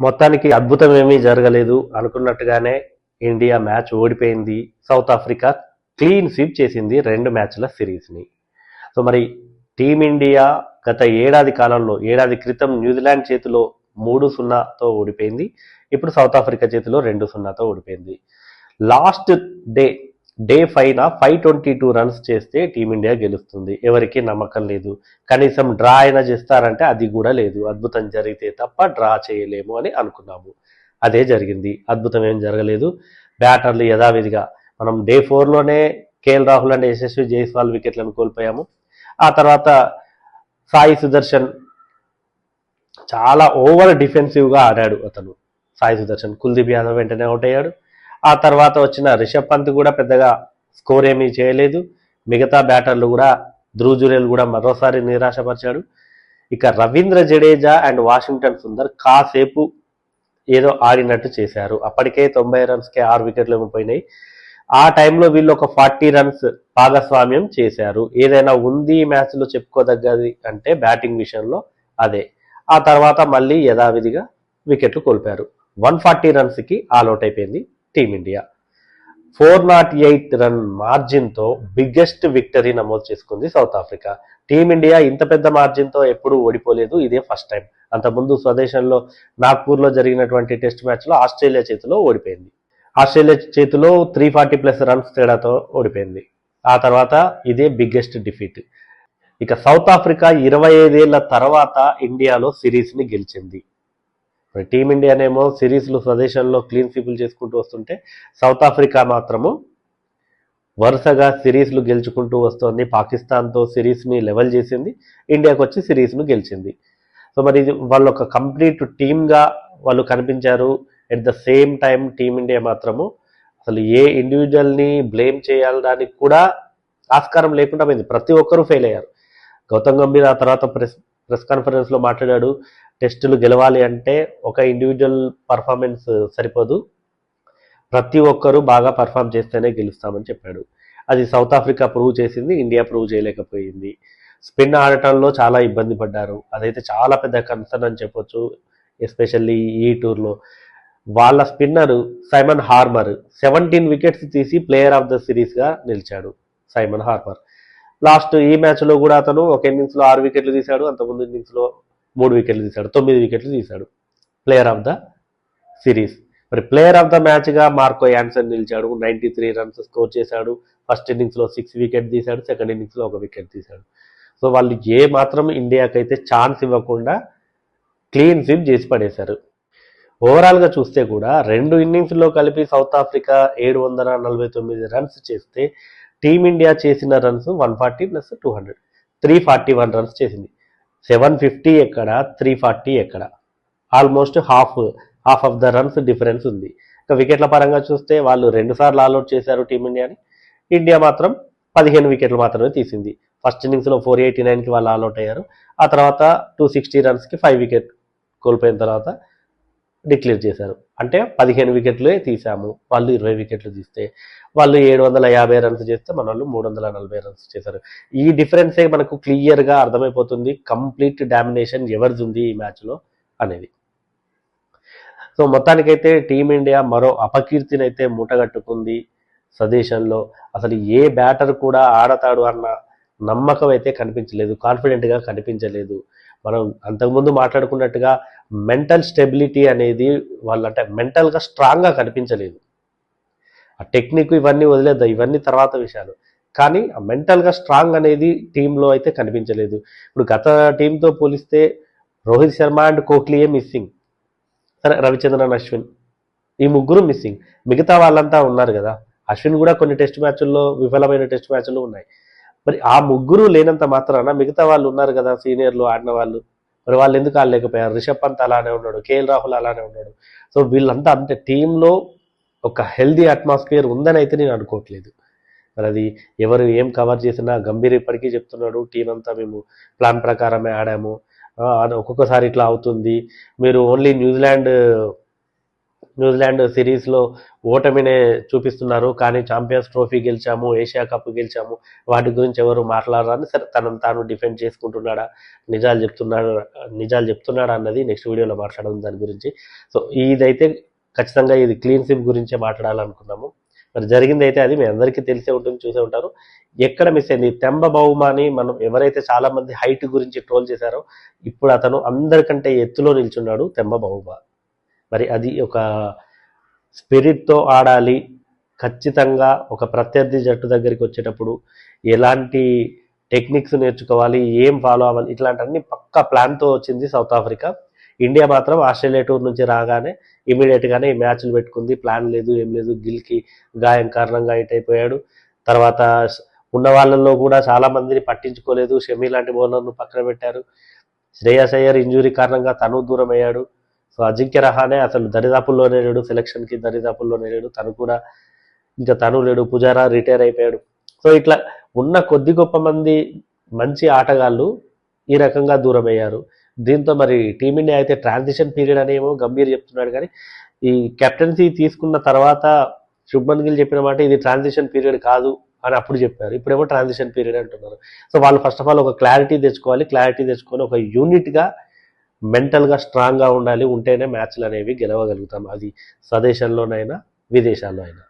మొత్తానికి అద్భుతం ఏమీ జరగలేదు. అనుకున్నట్టుగానే ఇండియా మ్యాచ్ ఓడిపోయింది. సౌత్ ఆఫ్రికా క్లీన్ స్వీప్ చేసింది రెండు మ్యాచ్ల సిరీస్ని. సో మరి టీమిండియా గత ఏడాది కాలంలో ఏడాది క్రితం న్యూజిలాండ్ చేతిలో మూడు సున్నాతో ఓడిపోయింది. ఇప్పుడు సౌత్ ఆఫ్రికా చేతిలో రెండు సున్నాతో ఓడిపోయింది. Last day day five five twenty two runs చేస్తే టీమిండియా గెలుస్తుంది. ఎవరికీ నమ్మకం లేదు. కనీసం డ్రా అయినా చేస్తారంటే అది కూడా లేదు. అద్భుతం జరిగితే తప్ప డ్రా చేయలేము అని అనుకున్నాము. అదే జరిగింది. అద్భుతం ఏం జరగలేదు. బ్యాటర్లు యథావిధిగా మనం డే ఫోర్లోనే కేఎల్ రాహుల్ అండ్ యశస్వి జైస్వాల్ వికెట్లను కోల్పోయాము. ఆ తర్వాత సాయి సుదర్శన్ చాలా ఓవర్ డిఫెన్సివ్గా ఆడాడు అతను. సాయి సుదర్శన్ కుల్దీప్ యాదవ్ వెంటనే అవుట్ అయ్యాడు. ఆ తర్వాత వచ్చిన రిషబ్ పంత్ కూడా పెద్దగా స్కోర్ ఏమీ చేయలేదు. మిగతా బ్యాటర్లు కూడా ధ్రువ్ జురేల్ కూడా మరోసారి నిరాశపరిచాడు. ఇక రవీంద్ర జడేజా అండ్ వాషింగ్టన్ సుందర్ కాసేపు ఏదో ఆడినట్టు చేశారు. అప్పటికే తొంభై రన్స్కే ఆరు వికెట్లు పోయినాయి. ఆ టైంలో వీళ్ళు ఒక ఫార్టీ రన్స్ భాగస్వామ్యం చేశారు. ఏదైనా ఉంది మ్యాచ్లో చెప్పుకోదగ్గది అంటే బ్యాటింగ్ విషయంలో అదే. ఆ తర్వాత మళ్ళీ యథావిధిగా వికెట్లు కోల్పారు. వన్ ఫార్టీ రన్స్కి ఆల్అౌట్ అయిపోయింది. Team India. Four nought eight run మార్జిన్తో biggest victory నమోదు చేసుకుంది సౌత్ ఆఫ్రికా. టీమిండియా ఇంత పెద్ద మార్జిన్తో ఎప్పుడూ ఓడిపోలేదు ఇదే ఫస్ట్ టైం. అంతకుముందు స్వదేశంలో నాగ్పూర్లో జరిగినటువంటి టెస్ట్ మ్యాచ్లో ఆస్ట్రేలియా చేతిలో ఓడిపోయింది. ఆస్ట్రేలియా చేతిలో త్రీ ఫార్టీ ప్లస్ రన్స్ తేడాతో ఓడిపోయింది. ఆ తర్వాత ఇదే బిగ్గెస్ట్ డిఫీట్. ఇక సౌత్ ఆఫ్రికా ఇరవై ఐదేళ్ళ తర్వాత ఇండియాలో సిరీస్ని గెలిచింది. టీమిండియానేమో సిరీస్లు స్వదేశంలో క్లీన్ స్వీపులు చేసుకుంటూ వస్తుంటే సౌత్ ఆఫ్రికా మాత్రము వరుసగా సిరీస్లు గెలుచుకుంటూ వస్తోంది. పాకిస్తాన్తో సిరీస్ని లెవెల్ చేసింది. ఇండియాకి వచ్చి సిరీస్ను గెలిచింది. సో మరి ఇది వాళ్ళు ఒక కంప్లీట్ టీమ్గా వాళ్ళు కనిపించారు. At the same time team India మాత్రము అసలు ఏ ఇండివిజువల్ని బ్లేమ్ చేయాలడానికి కూడా ఆస్కారం లేకుండా పోయింది. ప్రతి ఒక్కరూ ఫెయిల్ అయ్యారు. గౌతమ్ గంభీర్ ఆ తర్వాత ప్రెస్ ప్రెస్ కాన్ఫరెన్స్లో మాట్లాడాడు. టెస్టులు గెలవాలి అంటే ఒక ఇండివిజువల్ పర్ఫార్మెన్స్ సరిపోదు. ప్రతి ఒక్కరూ బాగా పర్ఫామ్ చేస్తేనే గెలుస్తామని చెప్పాడు. అది సౌత్ ఆఫ్రికా ప్రూవ్ చేసింది ఇండియా ప్రూవ్ చేయలేకపోయింది. స్పిన్ ఆడటంలో చాలా ఇబ్బంది పడ్డారు. అదైతే చాలా పెద్ద కన్సర్న్ అని చెప్పొచ్చు ఎస్పెషల్లీ ఈ టూర్లో వాళ్ళ spinner Simon Harmer seventeen wickets తీసి ప్లేయర్ ఆఫ్ ద సిరీస్గా నిలిచాడు సైమన్ హార్మర్ లాస్ట్ ఈ మ్యాచ్లో కూడా అతను ఒక ఇన్నింగ్స్లో ఆరు వికెట్లు తీశాడు అంతకుముందు ఇన్నింగ్స్లో మూడు వికెట్లు తీశాడు తొమ్మిది వికెట్లు తీశాడు. ప్లేయర్ ఆఫ్ ద సిరీస్ మరి ప్లేయర్ ఆఫ్ ద మ్యాచ్గా మార్కో యాన్సన్ నిలిచాడు. నైంటీ త్రీ రన్స్ స్కోర్ చేశాడు ఫస్ట్ ఇన్నింగ్స్లో సిక్స్ వికెట్ తీశాడు. సెకండ్ ఇన్నింగ్స్లో ఒక వికెట్ తీశాడు. సో వాళ్ళు ఏ మాత్రం ఇండియాకైతే ఛాన్స్ ఇవ్వకుండా క్లీన్ స్వీప్ చేసి పడేశారు. ఓవరాల్గా చూస్తే కూడా రెండు ఇన్నింగ్స్లో కలిపి సౌత్ ఆఫ్రికా ఏడు వందల నలభై తొమ్మిది రన్స్ చేస్తే టీమిండియా చేసిన runs one forty plus two hundred three forty one runs చేసింది. సెవెన్ ఫిఫ్టీ ఎక్కడ త్రీ ఫార్టీ ఎక్కడ. Almost half half of the runs difference ఉంది. ఇక వికెట్ల పరంగా చూస్తే వాళ్ళు రెండుసార్లు ఆల్అౌట్ చేశారు టీమిండియాని. ఇండియా మాత్రం పదిహేను వికెట్లు మాత్రమే తీసింది. ఫస్ట్ ఇన్నింగ్స్లో ఫోర్ ఎయిటీ నైన్కి వాళ్ళు ఆల్అౌట్ అయ్యారు. ఆ తర్వాత టూ సిక్స్టీ రన్స్కి ఫైవ్ వికెట్ కోల్పోయిన తర్వాత డిక్లేర్ చేశారు. అంటే పదిహేను వికెట్లే తీసాము వాళ్ళు ఇరవై వికెట్లు తీస్తే వాళ్ళు ఏడు వందల యాభై రన్స్ చేస్తే మన వాళ్ళు మూడు వందల నలభై రన్స్ చేశారు. ఈ డిఫరెన్సే మనకు క్లియర్గా అర్థమైపోతుంది. కంప్లీట్ డామినేషన్ ఎవరిది ఉంది ఈ మ్యాచ్లో అనేది. సో మొత్తానికైతే టీమిండియా మరో అపకీర్తిని అయితే మూటగట్టుకుంది స్వదేశంలో అసలు ఏ బ్యాటర్ కూడా ఆడతాడు అన్న నమ్మకం అయితే కనిపించలేదు. కాన్ఫిడెంట్గా కనిపించలేదు. మనం అంతకుముందు మాట్లాడుకున్నట్టుగా మెంటల్ స్టెబిలిటీ అనేది వాళ్ళంటే మెంటల్గా స్ట్రాంగ్గా కనిపించలేదు. ఆ టెక్నిక్ ఇవన్నీ వదిలేద్దాం ఇవన్నీ తర్వాత విషయాలు. కానీ ఆ మెంటల్గా స్ట్రాంగ్ అనేది టీంలో అయితే కనిపించలేదు. ఇప్పుడు గత టీంతో పోలిస్తే రోహిత్ శర్మ అండ్ కోహ్లీయే మిస్సింగ్. సరే రవిచంద్రన్ అశ్విన్. ఈ ముగ్గురు మిస్సింగ్. మిగతా వాళ్ళంతా ఉన్నారు కదా. అశ్విన్ కూడా కొన్ని టెస్ట్ మ్యాచ్ల్లో విఫలమైన టెస్ట్ మ్యాచ్లు ఉన్నాయి. మరి ఆ ముగ్గురు లేనంత మాత్రాన మిగతా వాళ్ళు ఉన్నారు కదా సీనియర్లు ఆడిన వాళ్ళు. మరి వాళ్ళు ఎందుకు ఆడలేకపోయారు? రిషబ్ పంత్ అలానే ఉన్నాడు కేఎల్ రాహుల్ అలానే ఉన్నాడు. సో వీళ్ళంతా అంటే టీంలో ఒక హెల్దీ అట్మాస్ఫియర్ ఉందని అయితే నేను అనుకోవట్లేదు. మరి అది ఎవరు ఏం కవర్ చేసినా గంభీర్ ఇప్పటికీ చెప్తున్నాడు టీం అంతా మేము ప్లాన్ ప్రకారమే ఆడాము. అది ఒక్కొక్కసారి ఇట్లా అవుతుంది. మీరు ఓన్లీ న్యూజిలాండ్ న్యూజిలాండ్ సిరీస్లో ఓటమినే చూపిస్తున్నారు. కానీ ఛాంపియన్స్ ట్రోఫీ గెలిచాము ఏషియా కప్ గెలిచాము. వాటి గురించి ఎవరు మాట్లాడరని సరే తనను తాను డిఫెండ్ చేసుకుంటున్నాడా నిజాలు చెప్తున్నాడు నిజాలు చెప్తున్నాడా అన్నది నెక్స్ట్ వీడియోలో మాట్లాడడం దాని గురించి. సో ఇదైతే ఖచ్చితంగా ఇది క్లీన్ స్విప్ గురించే మాట్లాడాలనుకున్నాము. మరి జరిగింది అయితే అది మీ అందరికీ తెలిసే ఉంటుంది చూసే ఉంటారు. ఎక్కడ మిస్ అయింది? తెంబ బహుమాని మనం ఎవరైతే చాలా మంది హైట్ గురించి ట్రోల్ చేశారో ఇప్పుడు అతను అందరికంటే ఎత్తులో నిల్చున్నాడు తెంబ బహుమా. మరి అది ఒక స్పిరిట్తో ఆడాలి. ఖచ్చితంగా ఒక ప్రత్యర్థి జట్టు దగ్గరికి వచ్చేటప్పుడు ఎలాంటి టెక్నిక్స్ నేర్చుకోవాలి ఏం ఫాలో అవ్వాలి ఇట్లాంటివన్నీ పక్కా ప్లాన్తో వచ్చింది సౌత్ ఆఫ్రికా ఇండియా మాత్రం ఆస్ట్రేలియా టూర్ నుంచి రాగానే ఇమీడియట్గానే ఈ మ్యాచ్లు పెట్టుకుంది. ప్లాన్ లేదు ఏం లేదు. గిల్కి గాయం కారణంగా ఇట్ అయిపోయాడు. తర్వాత ఉన్న వాళ్ళల్లో కూడా చాలా మందిని పట్టించుకోలేదు. షమీ లాంటి బౌలర్ను పక్కన పెట్టారు. శ్రేయస్ అయ్యర్ ఇంజురీ కారణంగా తను దూరం అయ్యాడు సో అజింక్య రహానే అసలు దరిదాపుల్లోనే లేడు సెలక్షన్కి దరిదాపుల్లోనే లేడు తను కూడా ఇంకా తను లేడు పుజారా రిటైర్ అయిపోయాడు. సో ఇట్లా ఉన్న కొద్ది గొప్ప మంది మంచి ఆటగాళ్ళు ఈ రకంగా దూరం అయ్యారు దీంతో మరి టీమిండియా అయితే ట్రాన్సిషన్ పీరియడ్ అనేమో గంభీర్ చెప్తున్నాడు. కానీ ఈ కెప్టెన్సీ తీసుకున్న తర్వాత శుభ్మన్ గిల్ చెప్పిన మాట ఇది ట్రాన్సిషన్ పీరియడ్ కాదు అని అప్పుడు చెప్పారు. ఇప్పుడేమో ట్రాన్సిషన్ పీరియడ్ అంటున్నారు. సో వాళ్ళు ఫస్ట్ ఆఫ్ ఆల్ ఒక క్లారిటీ తెచ్చుకోవాలి. క్లారిటీ తెచ్చుకొని ఒక యూనిట్గా మెంటల్గా స్ట్రాంగ్గా ఉండాలి ఉంటేనే మ్యాచ్లు అనేవి గెలవగలుగుతాం. అది స్వదేశంలోనైనా విదేశాల్లో అయినా.